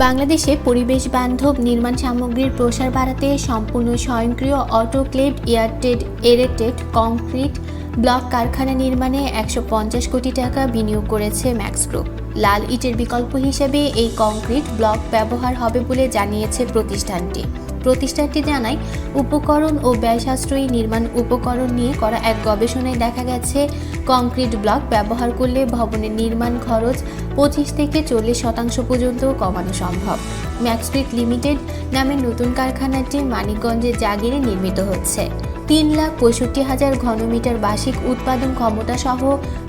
বাংলাদেশে পরিবেশ বান্ধব নির্মাণ সামগ্রীর প্রসার বাড়াতে সম্পূর্ণ স্বয়ংক্রিয় autoclave aerated, aerated concrete block কারখানা নির্মাণে একশো পঞ্চাশ কোটি টাকা বিনিয়োগ করেছে ম্যাক্স গ্রুপ। লাল ইটের বিকল্প হিসেবে এই কংক্রিট ব্লক ব্যবহার হবে বলে জানিয়েছে প্রতিষ্ঠানটি। প্রতিষ্ঠানটি জানায়, উপকরণ ও ব্যয়সাশ্রয়ী নির্মাণ উপকরণ নিয়ে করা এক গবেষণায় দেখা গেছে, কংক্রিট ব্লক ব্যবহার করলে ভবনের নির্মাণ খরচ পঁচিশ থেকে চল্লিশ শতাংশ পর্যন্ত কমানো সম্ভব। ম্যাক্সফিট লিমিটেড নামের নতুন কারখানাটি মানিকগঞ্জের জাগিরে নির্মিত হচ্ছে। তিন লাখ পঁয়ষট্টি হাজার ঘনমিটার বার্ষিক উৎপাদন ক্ষমতা সহ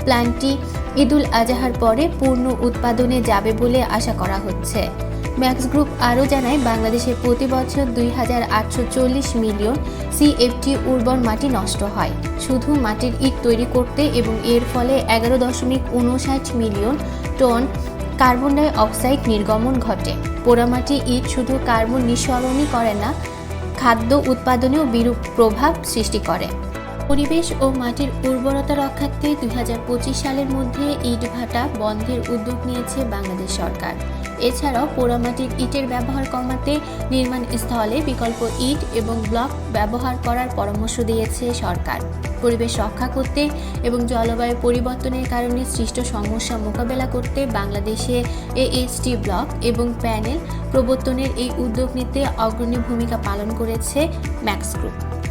প্ল্যান্টটি ঈদুল আজহার পরে পূর্ণ উৎপাদনে যাবে বলে আশা করা হচ্ছে। ম্যাক্স গ্রুপ আরও জানায় বাংলাদেশে প্রতি বছর দুই হাজার আটশো চল্লিশ মিলিয়ন সিএফটি উর্বর মাটি নষ্ট হয়। শুধু মাটির ইট তৈরি করতে এবং এর ফলে এগারো দশমিক উনষাট million ton carbon dioxide নির্গমন ঘটে। পোড়ামাটি ইট শুধু কার্বন নিঃসরণই করে না খাদ্য উৎপাদনেও বিরূপ প্রভাব সৃষ্টি করে। পরিবেশ ও মাটির উর্বরতা রক্ষার্থে দু হাজার পঁচিশ সালের মধ্যে ইট ভাটা বন্ধের উদ্যোগ নিয়েছে বাংলাদেশ সরকার। এছাড়াও পোড়ামাটির ইটের ব্যবহার কমাতে নির্মাণ স্থলে বিকল্প ইট এবং ব্লক ব্যবহার করার পরামর্শ দিয়েছে সরকার। পরিবেশ রক্ষা করতে এবং জলবায়ু পরিবর্তনের কারণে সৃষ্ট সমস্যা মোকাবেলা করতে বাংলাদেশে এএসটি ব্লক এবং প্যানেল প্রবর্তনের এই উদ্যোগ নিতে অগ্রণী ভূমিকা পালন করেছে ম্যাক্স গ্রুপ।